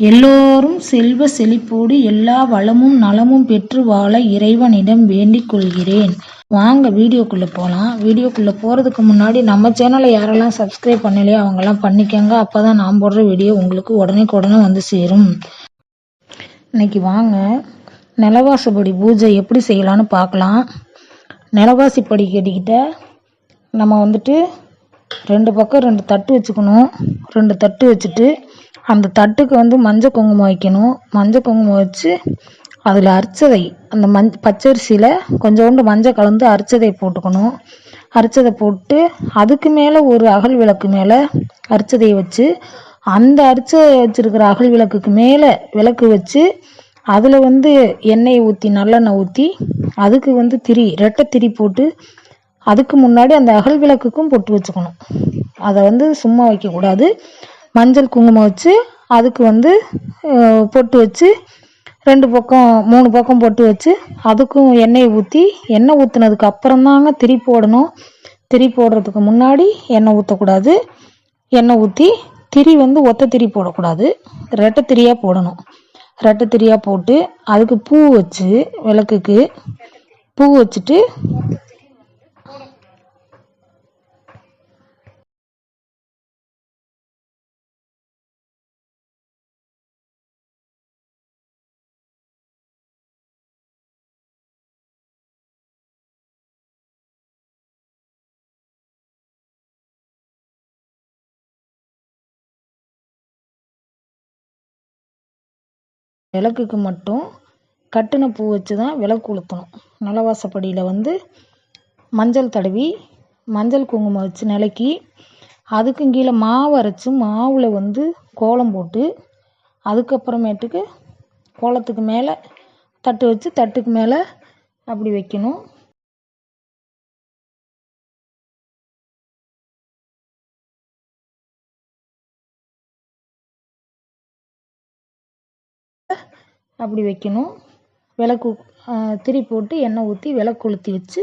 எல்லோரும் செல்வ செழிப்போடு எல்லா வளமும் நலமும் பெற்று வாழ இறைவனிடம் வேண்டிக் கொள்கிறேன். வாங்க வீடியோக்குள்ளே போகலாம் வீடியோக்குள்ளே போகிறதுக்கு முன்னாடி நம்ம சேனலை யாரெல்லாம் சப்ஸ்கிரைப் பண்ணலையோ அவங்கெல்லாம் பண்ணிக்கோங்க. அப்போ தான் நான் போடுற வீடியோ உங்களுக்கு உடனே உடனே வந்து சேரும். இன்னைக்கு வாங்க. நிலவாசப்படி பூஜை எப்படி செய்யலான்னு பார்க்கலாம். நிலவாசி படி நம்ம வந்துட்டு ரெண்டு பக்கம் ரெண்டு தட்டு வச்சுக்கணும். ரெண்டு தட்டு வச்சுட்டு அந்த தட்டுக்கு வந்து மஞ்சள் குங்குமம் வைக்கணும். மஞ்சள் குங்குமம் வச்சு அதில் அரிச்சதை அந்த மஞ் பச்சரிசியில் கொஞ்சோண்டு மஞ்சள் கலந்து அரிச்சதை போட்டுக்கணும். அரிச்சதை போட்டு அதுக்கு மேலே ஒரு அகல் விளக்கு மேலே அரிச்சதையை வச்சு அந்த அரிச்சதை வச்சுருக்கிற அகல் விளக்குக்கு மேலே விளக்கு வச்சு அதில் வந்து எண்ணெயை ஊற்றி நல்லெண்ணெய் ஊற்றி அதுக்கு வந்து திரி ரெட்டை திரி போட்டு அதுக்கு முன்னாடி அந்த அகல் விளக்குக்கும் பொட்டு வச்சுக்கணும். அதை வந்து சும்மா வைக்கக்கூடாது. மஞ்சள் குங்குமம் வச்சு அதுக்கு வந்து பொட்டு வச்சு ரெண்டு பக்கம் மூணு பக்கம் பொட்டு வச்சு அதுக்கும் எண்ணெயை ஊற்றி எண்ணெய் ஊற்றுனதுக்கு அப்புறம் தாங்க திரி போடணும். திரி போடுறதுக்கு முன்னாடி எண்ணெய் ஊற்றக்கூடாது எண்ணெய் ஊற்றி திரி வந்து ஒத்த திரி போடக்கூடாது. ரெட்டை திரியாக போடணும். ரெட்டை திரியாக போட்டு அதுக்கு பூ வச்சு விளக்குக்கு பூ வச்சுட்டு விளக்குக்கு மட்டும் கட்டின பூ வச்சு தான் விளக்கு கொளுத்தணும் நலவாசப்படியில் வந்து மஞ்சள் தடவி மஞ்சள் குங்குமம் வச்சு நிலக்கி அதுக்கும் கீழே மாவு அரைச்சி மாவில் வந்து கோலம் போட்டு அதுக்கப்புறமேட்டுக்கு கோலத்துக்கு மேலே தட்டு வச்சு தட்டுக்கு மேலே அப்படி வைக்கணும். அப்படி வைக்கணும். விளக்கு திரி போட்டு எண்ணெய் ஊற்றி விளக்கு கொளுத்தி வச்சு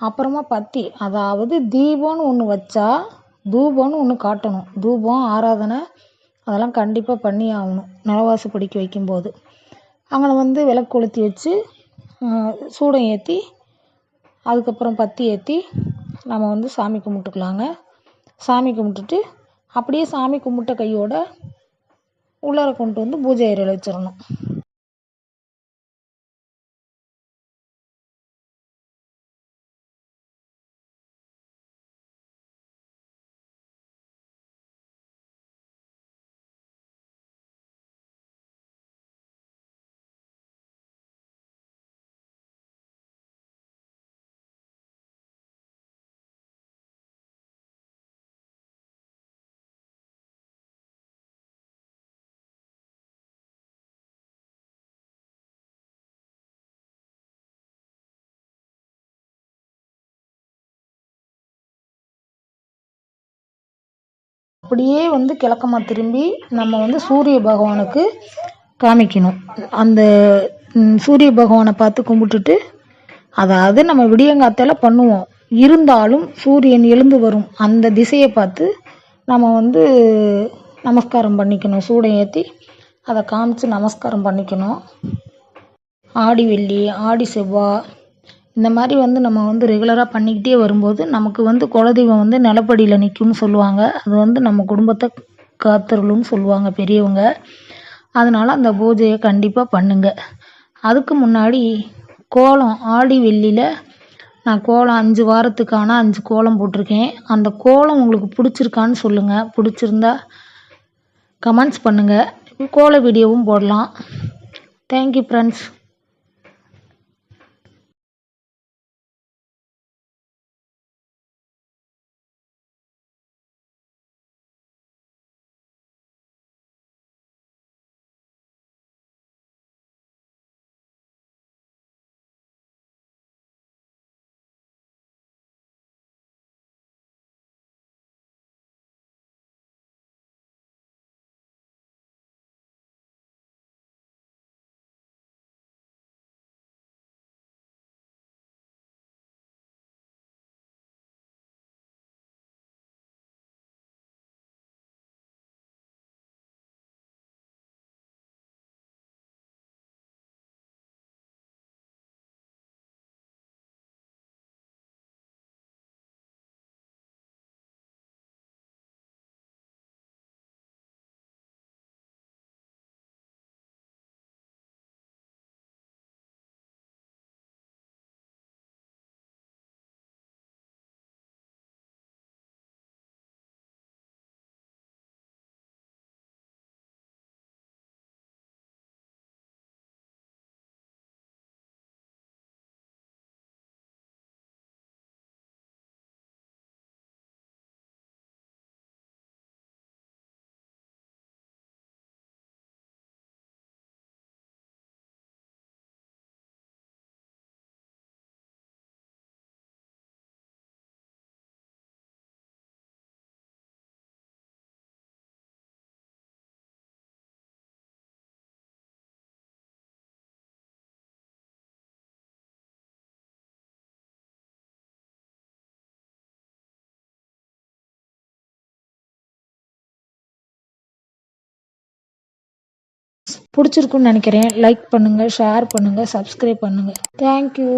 அப்புறமா பத்தி அதாவது தீபம்னு ஒன்று வச்சா தூபம்னு ஒன்று காட்டணும். தூபம் ஆராதனை அதெல்லாம் கண்டிப்பாக பண்ணி ஆகணும். நிலவாசு படிக்க வைக்கும்போது. அங்கே வந்து விளக்கு கொளுத்தி வச்சு சூடம் ஏற்றி அதுக்கப்புறம் பத்தி ஏற்றி நம்ம வந்து சாமி கும்பிட்டுக்கலாங்க. சாமி கும்பிட்டுட்டு அப்படியே சாமி கும்பிட்ட கையோட உள்ளார கொண்டு வந்து பூஜை அறையில் வச்சிடணும். அப்படியே வந்து கிழக்கமாக திரும்பி நம்ம வந்து சூரிய பகவானுக்கு காமிக்கணும். அந்த சூரிய பகவானை பார்த்து கும்பிட்டுட்டு அதாவது நம்ம விடியங்காத்தால பண்ணுவோம். இருந்தாலும் சூரியன் எழுந்து வரும். அந்த திசையை பார்த்து நம்ம வந்து நமஸ்காரம் பண்ணிக்கணும். சூடை ஏற்றி அதை காமிச்சு நமஸ்காரம் பண்ணிக்கணும். ஆடி வெள்ளி ஆடி செவ்வாய் இந்த மாதிரி வந்து நம்ம வந்து ரெகுலராக பண்ணிக்கிட்டே வரும்போது நமக்கு வந்து குலதெய்வம் வந்து நிலப்படியில் நிற்கும்னு சொல்லுவாங்க. அது வந்து நம்ம குடும்பத்தை காத்தருளும்னு சொல்லுவாங்க பெரியவங்க. அதனால் அந்த பூஜையை கண்டிப்பாக பண்ணுங்கள் அதுக்கு முன்னாடி கோலம் ஆடி வெள்ளியில் நான் கோலம் அஞ்சு வாரத்துக்கான அஞ்சு கோலம் போட்டிருக்கேன். அந்த கோலம் உங்களுக்கு பிடிச்சிருக்கான்னு சொல்லுங்கள் பிடிச்சிருந்தா கமெண்ட்ஸ் பண்ணுங்கள் கோல வீடியோவும் போடலாம். தேங்க்யூ ஃப்ரெண்ட்ஸ் பிடிச்சிருக்குன்னு நினைக்கிறேன். லைக் பண்ணுங்கள் ஷேர் பண்ணுங்கள் சப்ஸ்கிரைப் பண்ணுங்கள் தேங்க்யூ